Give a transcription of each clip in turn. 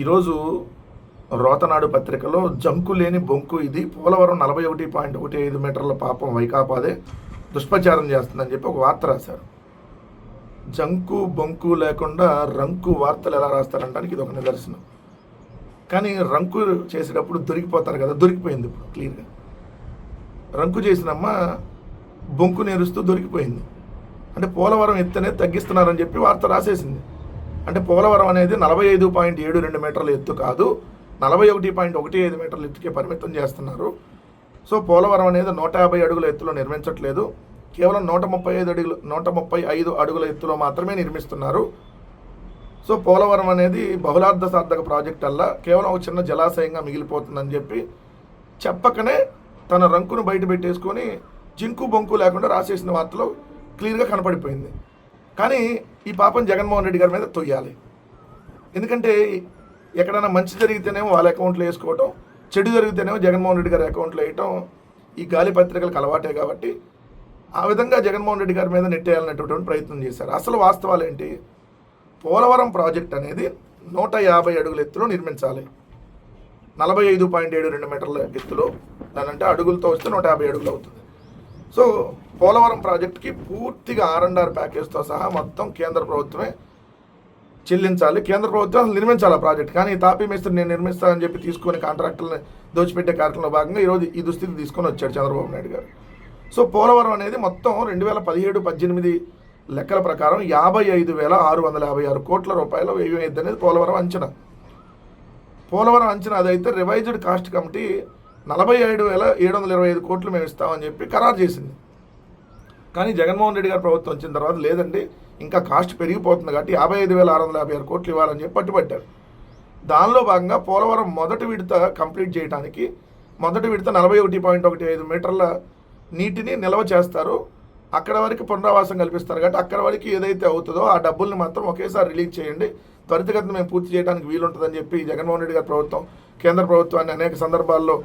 ఈరోజు రోతనాడు పత్రికలో జంకు లేని బొంకు ఇది పోలవరం నలభై ఒకటి పాయింట్ ఒకటి ఐదు మీటర్ల పాపం వైకాపాదే దుష్ప్రచారం చేస్తుందని చెప్పి ఒక వార్త రాశారు. జంకు బొంకు లేకుండా రంకు వార్తలు ఎలా రాస్తారంటానికి ఇది ఒక నిదర్శనం. కానీ రంకు చేసేటప్పుడు దొరికిపోతారు కదా దొరికిపోయింది ఇప్పుడు క్లియర్గా. రంకు చేసినమ్మ బొంకు నేరుస్తూ దొరికిపోయింది. అంటే పోలవరం ఎత్తనే తగ్గిస్తున్నారని చెప్పి వార్త రాసేసింది. అంటే పోలవరం అనేది నలభై ఐదు పాయింట్ ఏడు రెండు మీటర్ల ఎత్తు కాదు నలభై ఒకటి పాయింట్ ఒకటి ఐదు మీటర్ల ఎత్తుకే పరిమితం చేస్తున్నారు. సో పోలవరం అనేది నూట యాభై అడుగుల ఎత్తులో నిర్మించట్లేదు. కేవలం నూట ముప్పై ఐదు అడుగులు నూట ముప్పై ఐదు అడుగుల ఎత్తులో మాత్రమే నిర్మిస్తున్నారు. సో పోలవరం అనేది బహుళార్థ సార్థక ప్రాజెక్ట్ అల్లా కేవలం ఒక చిన్న జలాశయంగా మిగిలిపోతుందని చెప్పి చెప్పకనే తన రంకును బయట పెట్టేసుకొని జింకు బొంకు లేకుండా రాసేసిన వార్తలో క్లియర్గా కనపడిపోయింది. కానీ ఈ పాపం జగన్మోహన్ రెడ్డి గారి మీద తొయ్యాలి. ఎందుకంటే ఎక్కడైనా మంచి జరిగితేనేమో వాళ్ళ అకౌంట్లో వేసుకోవటం చెడు జరిగితేనేమో జగన్మోహన్ రెడ్డి గారి అకౌంట్లో వేయటం ఈ గాలి పత్రికలకు అలవాటే కాబట్టి ఆ విధంగా జగన్మోహన్ రెడ్డి గారి మీద నెట్టేయాలనేటటువంటి ప్రయత్నం చేశారు. అసలు వాస్తవాలు ఏంటి? పోలవరం ప్రాజెక్ట్ అనేది నూట యాభై అడుగుల ఎత్తులో నిర్మించాలి. నలభై ఐదు పాయింట్ ఏడు రెండు మీటర్ల ఎత్తులో దాని అంటే అడుగులతో వస్తే నూట యాభై అడుగులు అవుతుంది. సో పోలవరం ప్రాజెక్ట్కి పూర్తిగా ఆర్ అండ్ ఆర్ ప్యాకేజ్తో సహా మొత్తం కేంద్ర ప్రభుత్వమే చెల్లించాలి. కేంద్ర ప్రభుత్వం అసలు నిర్మించాలి ఆ ప్రాజెక్ట్. కానీ ఈ తాపీ మేస్త్రి నేను నిర్మిస్తానని చెప్పి తీసుకొని కాంట్రాక్టులను దోచిపెట్టే కార్యక్రమంలో భాగంగా ఈరోజు ఈ దుస్థితి తీసుకొని వచ్చాడు చంద్రబాబు నాయుడు గారు. సో పోలవరం అనేది మొత్తం రెండు వేల పదిహేడు పద్దెనిమిది లెక్కల ప్రకారం యాభై ఐదు వేల ఆరు వందల యాభై ఆరు కోట్ల రూపాయల వ్యయం అనేది పోలవరం అంచనా. పోలవరం అంచనా అదైతే రివైజ్డ్ కాస్ట్ కమిటీ నలభై ఏడు వేల ఏడు వందల ఇరవై ఐదు కోట్లు మేము ఇస్తామని చెప్పి ఖరారు చేసింది. కానీ జగన్మోహన్ రెడ్డి గారి ప్రభుత్వం వచ్చిన తర్వాత లేదండి ఇంకా కాస్ట్ పెరిగిపోతుంది కాబట్టి యాభై ఐదు వేల ఆరు వందల యాభై ఆరు కోట్లు ఇవ్వాలని చెప్పి పట్టుబట్టారు. దానిలో భాగంగా పోలవరం మొదటి విడత కంప్లీట్ చేయడానికి మొదటి విడత నలభై ఒకటి పాయింట్ ఒకటి ఐదు మీటర్ల నీటిని నిల్వ చేస్తారు. అక్కడ వరకు పునరావాసం కల్పిస్తారు కాబట్టి అక్కడ వరకు ఏదైతే అవుతుందో ఆ డబ్బుల్ని మాత్రం ఒకేసారి రిలీజ్ చేయండి. త్వరితగతిన మేము పూర్తి చేయడానికి వీలుంటుందని చెప్పి జగన్మోహన్ రెడ్డి గారి ప్రభుత్వం కేంద్ర ప్రభుత్వాన్ని అనేక సందర్భాల్లో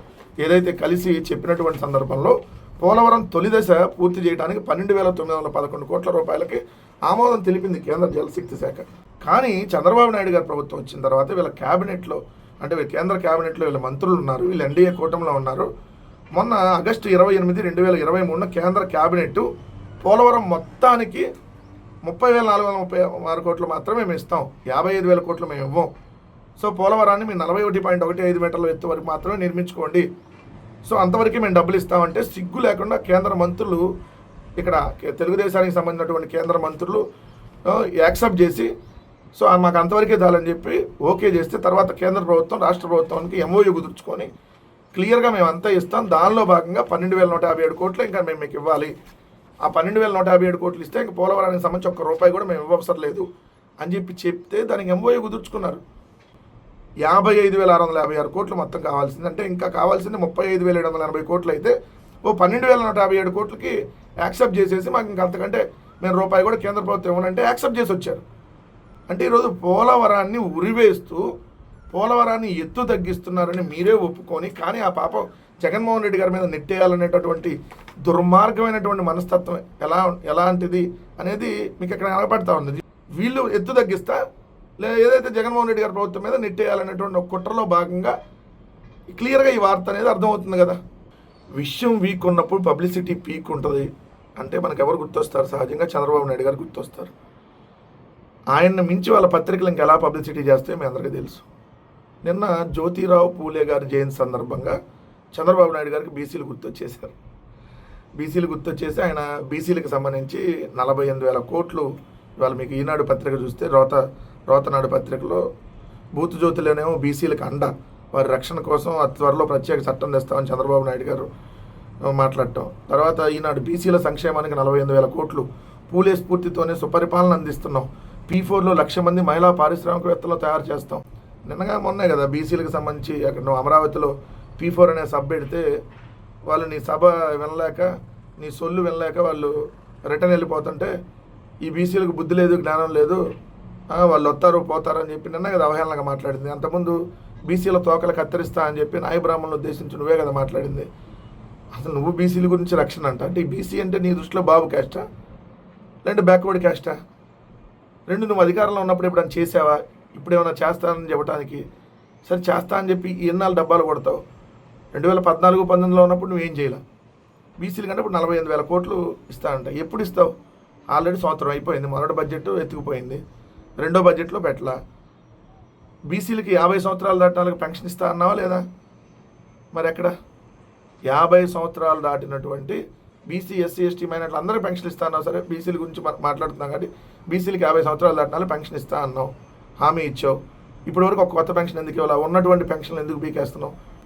ఏదైతే కలిసి చెప్పినటువంటి సందర్భంలో పోలవరం తొలి దశ పూర్తి చేయడానికి పన్నెండు వేల తొమ్మిది వందల పదకొండు కోట్ల రూపాయలకి ఆమోదం తెలిపింది కేంద్ర జలశక్తి శాఖ. కానీ చంద్రబాబు నాయుడు గారి ప్రభుత్వం వచ్చిన తర్వాత వీళ్ళ క్యాబినెట్లో అంటే వీళ్ళ కేంద్ర క్యాబినెట్లో వీళ్ళ మంత్రులు ఉన్నారు వీళ్ళు ఎన్డీఏ కూటమిలో ఉన్నారు. మొన్న ఆగస్టు ఇరవై ఎనిమిది రెండు వేల ఇరవై మూడున కేంద్ర క్యాబినెట్ పోలవరం మొత్తానికి ముప్పై వేల నాలుగు వందల ముప్పై ఆరు కోట్లు మాత్రమే మేము ఇస్తాం. యాభై ఐదు వేల కోట్లు మేము ఇవ్వం. సో పోలవరాన్ని మీరు నలభై ఒకటి పాయింట్ ఒకటి ఐదు మీటర్ల ఎత్తు వరకు మాత్రమే నిర్మించుకోండి. సో అంతవరకు మేము డబ్బులు ఇస్తామంటే సిగ్గు లేకుండా కేంద్ర మంత్రులు ఇక్కడ తెలుగుదేశానికి సంబంధించినటువంటి కేంద్ర మంత్రులు యాక్సెప్ట్ చేసి సో ఆ మాకు అంతవరకే చాలని చెప్పి ఓకే చేస్తే తర్వాత కేంద్ర ప్రభుత్వం రాష్ట్ర ప్రభుత్వానికి ఎంఓయూ కుదుర్చుకొని క్లియర్గా మేము అంతా ఇస్తాం. దానిలో భాగంగా పన్నెండు వేల నూట యాభై ఏడు కోట్లు ఇంకా మేము మీకు ఇవ్వాలి. ఆ పన్నెండు వేల నూట యాభై ఏడు కోట్లు ఇస్తే ఇంకా పోలవరానికి సంబంధించి ఒక్క రూపాయి కూడా మేము ఇవ్వవసరం లేదు అని చెప్పి చెప్తే దానికి ఎంఓఏ కుదుర్చుకున్నారు. యాభై ఐదు వేల ఆరు వందల యాభై ఆరు కోట్లు మొత్తం కావాల్సింది. అంటే ఇంకా కావాల్సింది ముప్పై ఐదు వేల ఏడు వందల ఎనభై కోట్లు అయితే ఓ పన్నెండు వేల నూట యాభై ఏడు కోట్లకి యాక్సెప్ట్ చేసేసి మాకు ఇంకా అంతకంటే మేము రూపాయి కూడా కేంద్ర ప్రభుత్వం ఇవ్వనంటే యాక్సెప్ట్ చేసి వచ్చారు. అంటే ఈరోజు పోలవరాన్ని ఉరివేస్తూ పోలవరాన్ని ఎత్తు తగ్గిస్తున్నారని మీరే ఒప్పుకొని కానీ ఆ పాపం జగన్మోహన్ రెడ్డి గారి మీద నెట్టేయాలనేటటువంటి దుర్మార్గమైనటువంటి మనస్తత్వం ఎలా ఎలాంటిది అనేది మీకు ఇక్కడ కనపడతా ఉంది? వీళ్ళు ఎత్తు తగ్గిస్తా లే ఏదైతే జగన్మోహన్ రెడ్డి గారి ప్రభుత్వం మీద నెట్టేయాలనేటువంటి ఒక కుట్రలో భాగంగా క్లియర్గా ఈ వార్త అనేది అర్థమవుతుంది కదా. విషయం వీక్ ఉన్నప్పుడు పబ్లిసిటీ పీక్ ఉంటుంది. అంటే మనకు ఎవరు గుర్తొస్తారు? సహజంగా చంద్రబాబు నాయుడు గారు గుర్తొస్తారు. ఆయన్ని మించి వాళ్ళ పత్రికలు ఇంకా ఎలా పబ్లిసిటీ చేస్తాయో మీ అందరికీ తెలుసు. నిన్న జ్యోతిరావు పూలే గారి జయంతి సందర్భంగా చంద్రబాబు నాయుడు గారికి బీసీలు గుర్తొచ్చేశారు. బీసీలు గుర్తొచ్చేసి ఆయన బీసీలకు సంబంధించి నలభై ఎనిమిది వేల కోట్లు ఇవాళ మీకు ఈనాడు పత్రిక చూస్తే రోత రోతనాడు పత్రికలో బూత్ జ్యోతిలోనేమో బీసీలకు అండ. వారి రక్షణ కోసం అతి త్వరలో ప్రత్యేక చట్టం తెస్తామని చంద్రబాబు నాయుడు గారు మాట్లాడటం. తర్వాత ఈనాడు బీసీల సంక్షేమానికి నలభై ఎనిమిది వేల కోట్లు పూలే స్ఫూర్తితోనే సుపరిపాలన అందిస్తున్నాం. పీ ఫోర్లో లక్ష మంది మహిళా పారిశ్రామికవేత్తలు తయారు చేస్తాం. నిన్నగా మొన్నే కదా బీసీలకు సంబంధించి అక్కడ అమరావతిలో పీ ఫోర్ అనే సబ్ పెడితే వాళ్ళు నీ సభ వినలేక నీ సొల్లు వినలేక వాళ్ళు రిటర్న్ వెళ్ళిపోతుంటే ఈ బీసీలకు బుద్ధి లేదు జ్ఞానం లేదు. వాళ్ళు వస్తారు పోతారు అని చెప్పి నిన్న కదా అవహేళనగా మాట్లాడింది. అంతకుముందు బీసీల తోకలు కత్తిరిస్తా అని చెప్పి నాయ బ్రాహ్మణులు ఉద్దేశించి నువ్వే కదా మాట్లాడింది. అసలు నువ్వు బీసీల గురించి రక్షణ అంట. అంటే ఈ బీసీ అంటే నీ దృష్టిలో బాబు క్యాస్టా లేదంటే బ్యాక్వర్డ్ క్యాస్టా రెండు నువ్వు అధికారంలో ఉన్నప్పుడు ఎప్పుడైనా చేసావా? ఇప్పుడు ఏమైనా చేస్తానని చెప్పడానికి సరే చేస్తా అని చెప్పి ఎన్నాళ్ళు డబ్బాలు కొడతావు? రెండు వేల పద్నాలుగు పంతొమ్మిదిలో ఉన్నప్పుడు నువ్వేం చేయాలి. బీసీలు కంటే ఇప్పుడు నలభై ఎనిమిది వేల కోట్లు ఇస్తానంట. ఎప్పుడు ఇస్తావు? ఆల్రెడీ సంవత్సరం అయిపోయింది. మొదటి బడ్జెట్ ఎత్తుకుపోయింది. రెండో బడ్జెట్లో పెట్టలా. బీసీలకి యాభై సంవత్సరాలు దాటినాలకు పెన్షన్ ఇస్తా అన్నావా లేదా? మరి ఎక్కడ? యాభై సంవత్సరాలు దాటినటువంటి బీసీ ఎస్సీ ఎస్టీ మైనట్లు అందరూ పెన్షన్ ఇస్తా అన్నావు. సరే బీసీల గురించి మాట్లాడుతున్నాం కాబట్టి బీసీలకి యాభై సంవత్సరాలు దాటినాలు పెన్షన్ ఇస్తా అన్నావు. హామీ ఇచ్చావు. ఇప్పటివరకు ఒక కొత్త పెన్షన్ ఎందుకు ఇవ్వాలి? ఉన్నటువంటి పెన్షన్లు ఎందుకు పీకేస్తున్నావు?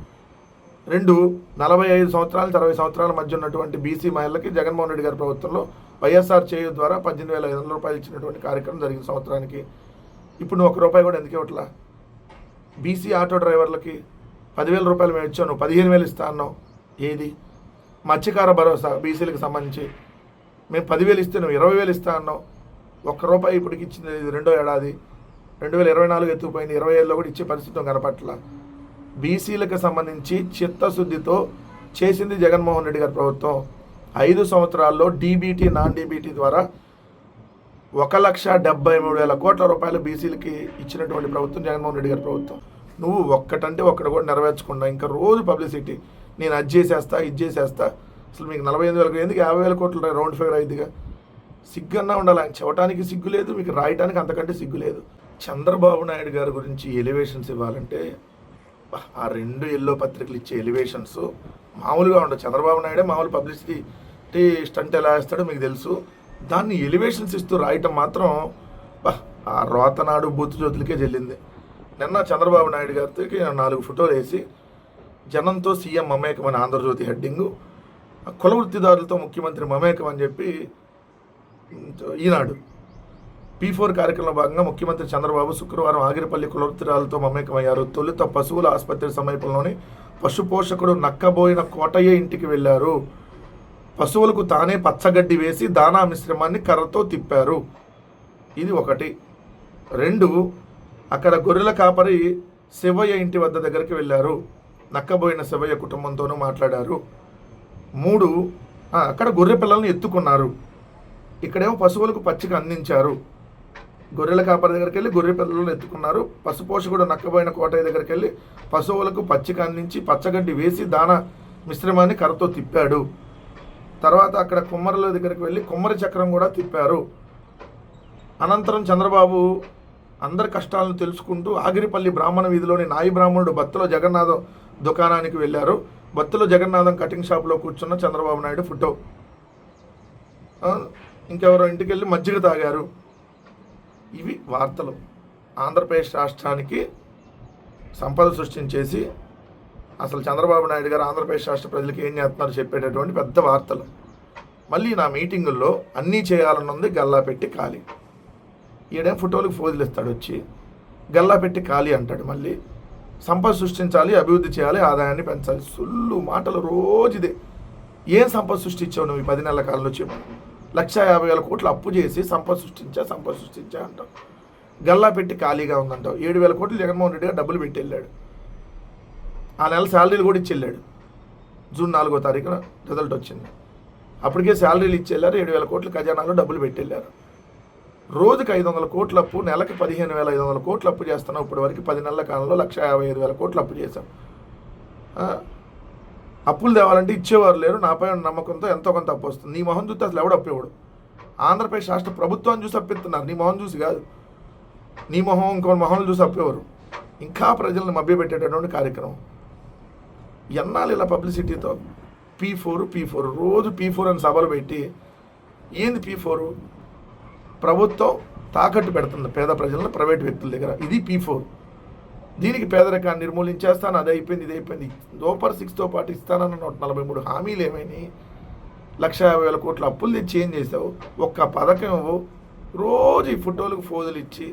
రెండు నలభై ఐదు సంవత్సరాలు అరవై సంవత్సరాల మధ్య ఉన్నటువంటి బీసీ మహిళలకి జగన్మోహన్ రెడ్డి గారి ప్రభుత్వంలో వైఎస్ఆర్ చేయు ద్వారా పద్దెనిమిది వేల ఐదు వందల రూపాయలు ఇచ్చినటువంటి కార్యక్రమం జరిగింది సంవత్సరానికి. ఇప్పుడు నువ్వు ఒక రూపాయి కూడా ఎందుకు ఇవ్వట్లా? బీసీ ఆటో డ్రైవర్లకి పదివేల రూపాయలు మేము ఇచ్చాను పదిహేను వేలు ఇస్తా అన్నావు. ఏది? మత్స్యకార భరోసా బీసీలకు సంబంధించి. మేము పదివేలు ఇస్తే నువ్వు ఇరవై వేలు ఇస్తా అన్నావు. ఒక్క రూపాయి ఇప్పటికి ఇచ్చింది రెండో ఏడాది. రెండు వేల ఇరవై నాలుగు ఎత్తుకుపోయింది ఇరవై ఏళ్ళలో కూడా ఇచ్చే పరిస్థితి కనపట్ల బీసీలకు సంబంధించి చిత్తశుద్ధితో చేసింది జగన్మోహన్ రెడ్డి గారి ప్రభుత్వం. ఐదు సంవత్సరాల్లో డీబీటీ నాన్ డీబీటీ ద్వారా ఒక లక్ష డెబ్బై మూడు వేల కోట్ల రూపాయలు బీసీలకి ఇచ్చినటువంటి ప్రభుత్వం జగన్మోహన్ రెడ్డి గారి ప్రభుత్వం. నువ్వు ఒక్కటంటే ఒక్కటి కూడా నెరవేర్చకుండా ఇంకా రోజు పబ్లిసిటీ. నేను అది చేసేస్తా ఇది చేసేస్తా. అసలు మీకు నలభై ఎనిమిది వేలకు ఎందుకు యాభై వేల కోట్లు రౌండ్ ఫిగర్ అయిందిగా? సిగ్గన్నా ఉండాలి. ఆయన చెప్పడానికి సిగ్గు లేదు. మీకు రాయటానికి అంతకంటే సిగ్గు లేదు. చంద్రబాబు నాయుడు గారి గురించి ఎలివేషన్స్ ఇవ్వాలంటే ఆ రెండు ఎల్లో పత్రికలు ఇచ్చే ఎలివేషన్స్ మామూలుగా ఉండవు. చంద్రబాబు నాయుడే మామూలు పబ్లిసిటీ స్టంట్ ఎలా వేస్తాడో మీకు తెలుసు. దాన్ని ఎలివేషన్స్ ఇస్తూ రాయటం మాత్రం బా ఆ రోతనాడు బూతు జ్యోతులకే చెల్లింది. నిన్న చంద్రబాబు నాయుడు గారికి నాలుగు ఫోటోలు వేసి జనంతో సీఎం మమేకం అని ఆంధ్రజ్యోతి హెడ్డింగు కుల వృత్తిదారులతో ముఖ్యమంత్రి మమేకం అని చెప్పి ఈనాడు పీ ఫోర్ కార్యక్రమంలో భాగంగా ముఖ్యమంత్రి చంద్రబాబు శుక్రవారం ఆగిరిపల్లి కులవృత్తిరాలతో మమేకమయ్యారు. తొలుత పశువుల ఆసుపత్రి సమీపంలోని పశు పోషకుడు నక్కబోయిన కోటయ్య ఇంటికి వెళ్ళారు. పశువులకు తానే పచ్చగడ్డి వేసి దానా మిశ్రమాన్ని కర్రతో తిప్పారు. ఇది ఒకటి. రెండు అక్కడ గొర్రెల కాపరి శివయ్య ఇంటి వద్ద దగ్గరికి వెళ్ళారు. నక్కబోయిన శివయ్య కుటుంబంతోనూ మాట్లాడారు. మూడు అక్కడ గొర్రె పిల్లల్ని ఎత్తుకున్నారు. ఇక్కడేమో పశువులకు పచ్చిక అందించారు. గొర్రెల కాపరి దగ్గరికి వెళ్ళి గొర్రె పిల్లలను ఎత్తుకున్నారు. పశుపోషకుడు నక్కబోయిన కోటయ్య దగ్గరికి వెళ్ళి పశువులకు పచ్చిక అందించి పచ్చగడ్డి వేసి దాన మిశ్రమాన్ని కర్రతో తిప్పాడు. తర్వాత అక్కడ కుమ్మరుల దగ్గరికి వెళ్ళి కుమ్మరి చక్రం కూడా తిప్పారు. అనంతరం చంద్రబాబు అందరి కష్టాలను తెలుసుకుంటూ ఆగిరిపల్లి బ్రాహ్మణ వీధిలోని నాయి బ్రాహ్మణుడు బత్తుల జగన్నాథం దుకాణానికి వెళ్ళారు. బత్తుల జగన్నాథం కటింగ్ షాప్లో కూర్చున్న చంద్రబాబు నాయుడు ఫోటో. ఇంకెవరో ఇంటికి వెళ్ళి మజ్జిగ తాగారు. ఇవి వార్తలు. ఆంధ్రప్రదేశ్ రాష్ట్రానికి సంపద సృష్టించేసి అసలు చంద్రబాబు నాయుడు గారు ఆంధ్రప్రదేశ్ రాష్ట్ర ప్రజలకు ఏం చేస్తున్నారు చెప్పేటటువంటి పెద్ద వార్తలు. మళ్ళీ నా మీటింగుల్లో అన్నీ చేయాలని ఉంది గల్లా పెట్టి ఖాళీ. ఈడేం ఫోటోలకు ఫోజులు ఇస్తాడు వచ్చి. గల్లా పెట్టి ఖాళీ అంటాడు మళ్ళీ. సంపద సృష్టించాలి అభివృద్ధి చేయాలి ఆదాయాన్ని పెంచాలి. సుల్లు మాటలు రోజు ఇదే ఏం సంపద సృష్టించావు నువ్వు ఈ పది నెలల కాలంలో చెప్పు. లక్ష యాభై వేల కోట్లు అప్పు చేసి సంపద సృష్టించా సంపద సృష్టించా అంటావు గల్లా పెట్టి ఖాళీగా ఉందంటావు. ఏడు వేల కోట్లు జగన్మోహన్ రెడ్డి గారు డబ్బులు పెట్టి వెళ్ళాడు ఆ నెల శాలరీలు కూడా ఇచ్చి వెళ్ళాడు జూన్ నాలుగో తారీఖున రిజల్ట్ వచ్చింది. అప్పటికే శాలరీలు ఇచ్చి వెళ్ళారు ఏడు వేల కోట్లు ఖజానాలో డబ్బులు పెట్టి వెళ్ళారు రోజుకి ఐదు వందల కోట్ల అప్పు నెలకు పదిహేను వేల ఐదు వందల కోట్లు అప్పు చేస్తున్నాం ఇప్పటి వరకు పది నెలల కాలంలో లక్ష యాభై ఐదు వేల కోట్లు అప్పు చేశాం. అప్పులు తేవాలంటే ఇచ్చేవారు లేరు. నాపై ఉన్న నమ్మకంతో ఎంతో కొంత అప్పు వస్తుంది. నీ మొహం చూస్తే అసలు ఎవడు అప్పేవాడు ఆంధ్రప్రదేశ్ రాష్ట్ర ప్రభుత్వాన్ని చూసి అప్పిస్తున్నారు నీ మొహం చూసి కాదు. నీ మొహం ఇంకో మొహం చూసి అప్పేవారు ఇంకా ప్రజలను మభ్యపెట్టేటటువంటి కార్యక్రమం. ఎన్నాళ్ళు ఇలా పబ్లిసిటీతో? P four P four. రోజు పీ ఫోర్ అని సభలు పెట్టి ఏంది పీ ఫోరు? ప్రభుత్వం తాకట్టు పెడుతుంది పేద ప్రజలను ప్రైవేట్ వ్యక్తుల దగ్గర. ఇది పీ ఫోర్. దీనికి పేదరికాన్ని నిర్మూలించేస్తాను అది అయిపోయింది ఇది అయిపోయింది. సూపర్ సిక్స్తో పాటు ఇస్తానన్న నూట నలభై మూడు హామీలు ఏమైనాయి లక్ష యాభై వేల కోట్ల అప్పులు తెచ్చి ఏం చేసావు? ఒక్క పథకం రోజు ఈ ఫోటోలకు ఫోజులు ఇచ్చి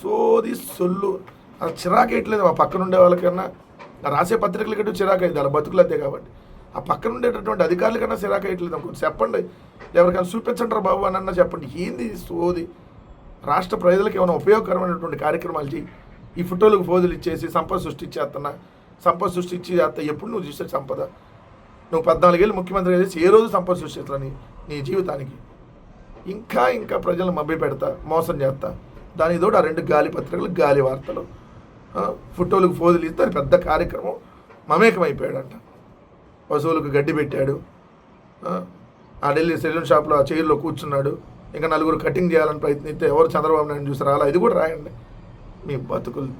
సోది సొల్లు. అది చిరాకేయట్లేదు ఆ పక్కన ఉండే వాళ్ళకన్నా. రాసే పత్రికల కంటే చిరాకు అయింది అలా బతుకులదే కాబట్టి. ఆ పక్కన ఉండేటటువంటి అధికారుల కన్నా చిరాకు అయ్యట్లేదు అనుకోండి. చెప్పండి ఎవరికైనా చూపించండి బాబు అని అన్నా చెప్పండి. ఏంది సోది? రాష్ట్ర ప్రజలకు ఏమైనా ఉపయోగకరమైనటువంటి కార్యక్రమాలు చేయి ఈ ఫోటోలకు ఫోజులు ఇచ్చేసి సంపద సృష్టించేస్తున్నా సంపద సృష్టించి చేస్తా ఎప్పుడు నువ్వు చూసే సంపద? నువ్వు పద్నాలుగేళ్ళు ముఖ్యమంత్రి చేసి ఏ రోజు సంపద సృష్టిస్తా నీ జీవితానికి? ఇంకా ఇంకా ప్రజలను మభ్య పెడతా మోసం చేస్తా. దానికి తోడు ఆ రెండు గాలి పత్రికలు గాలి వార్తలు. ఫోటోలకు ఫోజులు ఇస్తే అది పెద్ద కార్యక్రమం మమేకమైపోయాడంట. పశువులకు గడ్డి పెట్టాడు. ఆ, ఢిల్లీ సెలూన్ షాప్లో ఆ చైర్లో కూర్చున్నాడు. ఇంకా నలుగురు కటింగ్ చేయాలని ప్రయత్నిస్తే ఎవరు చంద్రబాబు నాయుడు చూసి అలా ఇది కూడా రాయండి. మీ బతుకులు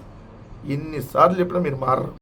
ఎన్నిసార్లు చెప్పినా మీరు మారరు.